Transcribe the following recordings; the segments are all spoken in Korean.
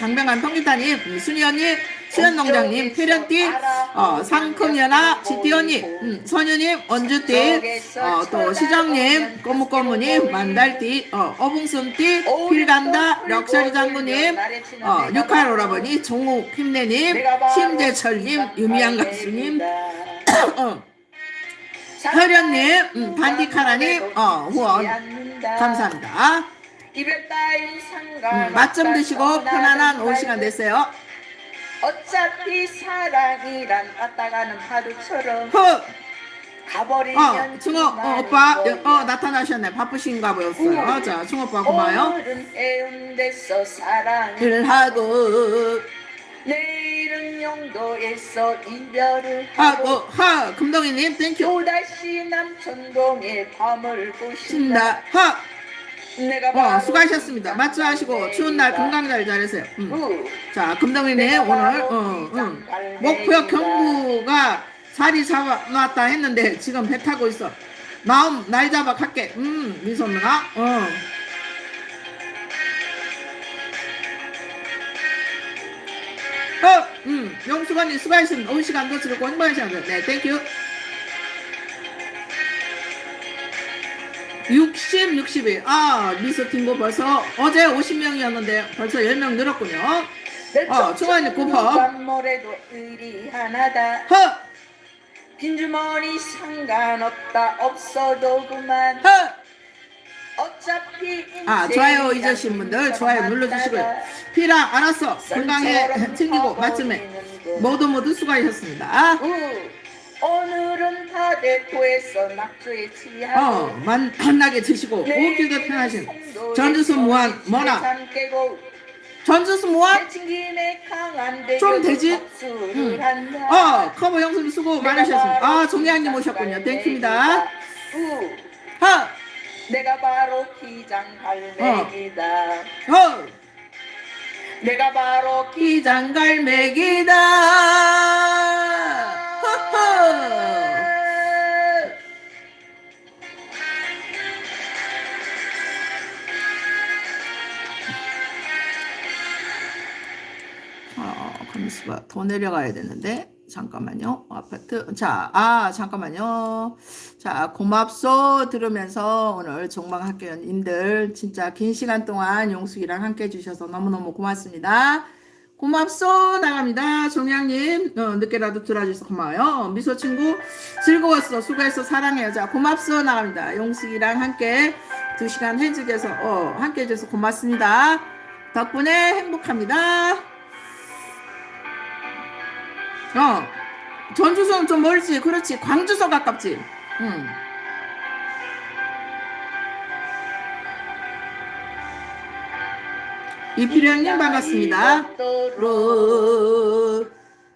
장병관 통기타님, 순이 언니, 수연 농장님, 필연띠, 어, 상큼연아, 지띠 언니, 음, 선유님, 언주띠, 어, 또 시장님, 꼬무꼬무님, 만달띠, 어, 어붕순띠, 필간다, 럭셔리 장군님, 어, 육할 오라버니, 종욱 힘내님, 심재철님, 유미양 가수님, 어, 혈연님, 음, 반디카라님, 어, 후원 감사합니다. 음, 맛좀 드시고 편안한 오후 시간 되세요. 어차피 사랑이란 왔다 가는 파도처럼 흑! 가버리면 어, 충호, 어, 오빠, 어, 나타나셨네. 바쁘신가 보였어요. 자, 충호 오빠 고마워요. 오늘은 해운대서 사랑을 일 하고, 내일은 영도에서 이별을 하고, 하고 하, 금동이님, 땡큐. 또다시 남천동에 밤을 보신다 신다, 하! 어, 수고하셨습니다. 마취 하시고, 추운 날 건강 잘 잘하세요. 음. 자, 금동이님, 오늘, 어, 응. 목표 경부가 자리 잡아놨다 했는데, 지금 배 타고 있어. 마음 날 잡아 갈게. 음, 미소 누나, 어. 어, 음, 영수관님 수고하셨습니다. 오늘 시간도 즐겁고 행복한 시간 되세요. 네, 땡큐. 60, 61. 아, 미소 팀고 벌써 어제 50명이었는데 벌써 10명 늘었군요. 어, 중간에 굽어. 모래도 의리 하나다 허! 빈주머니 상관없다 없어도 그만 허! 어차피 아, 좋아요 잊으신 분들 좋아요 눌러주시고요. 피라, 알았어. 건강해 챙기고 마침에 모두 모두 수고하셨습니다. 오늘은 다대포에서 낙조에 취하고 어, 만, 만나게 드시고 오길도 편하신 전주수 무한 뭐나 전주수 무한 좀 되지? 응. 어 커버 영수님 수고 많으셨습니다. 아 종양님 오셨군요. 땡큐입니다. 하! 내가 바로 기장 갈매기다 어! 내가 바로 기 기장 갈매기다. 가만있어봐. 더 내려가야 되는데. 잠깐만요. 아파트. 자, 아, 잠깐만요. 자, 고맙소 들으면서 오늘 종방학교님들 진짜 긴 시간 동안 용숙이랑 함께 해주셔서 너무너무 고맙습니다. 고맙소 나갑니다. 종양님 어, 늦게라도 들어주셔서 고마워요. 미소 친구 즐거웠어 수고했어 사랑해요. 자 고맙소 나갑니다. 용숙이랑 함께 두 시간 해주셔서 어, 함께 해줘서 고맙습니다. 덕분에 행복합니다. 어 전주소는 좀 멀지 그렇지 광주서 가깝지. 응. 이필영님 반갑습니다. 로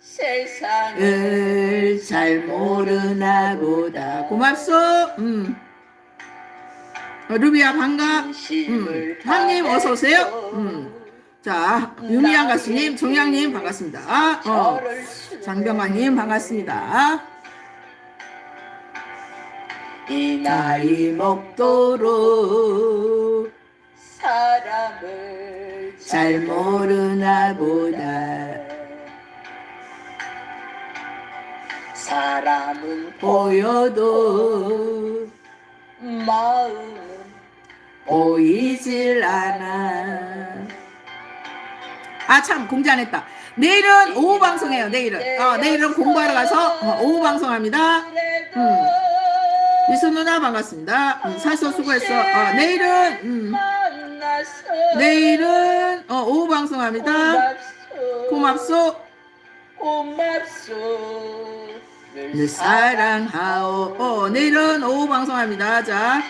세상을 을잘 모르나 보다 고맙소 음. 어, 루비야 반가 음. 한님 어서 오세요 음. 자 유미양 가수님 정양님 반갑습니다 어. 장병환님 반갑습니다 이 나이 먹도록 사람을 잘 모르나 보다 사람은 보여도 마음은 보이질 않아. 아, 참, 공지 안 했다. 내일은 오후 방송해요, 내일은. 어, 내일은 공부하러 가서 어, 오후 방송합니다. 음. 미수 누나 반갑습니다. 음, 살서 수고했어. 어, 내일은, 음, 내일은 어, 오후 방송합니다. 고맙소. 고맙소 늘 사랑하오. 어, 내일은 오후 방송합니다. 자,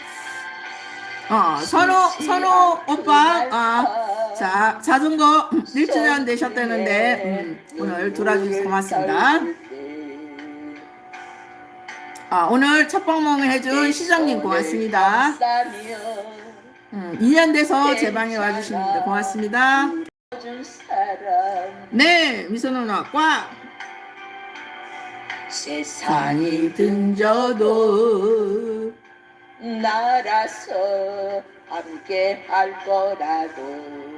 어, 선호, 선호 오빠, 아, 자, 자전거 1주년 되셨다는데, 음, 오늘 돌아주셔서 고맙습니다. 아, 오늘 첫 방문을 해준 시장님 고맙습니다. 음, 2년 돼서 제 방에 분들 고맙습니다. 네, 미소 누나, 꽉! 세상이 등져도 날아서 함께 할 거라고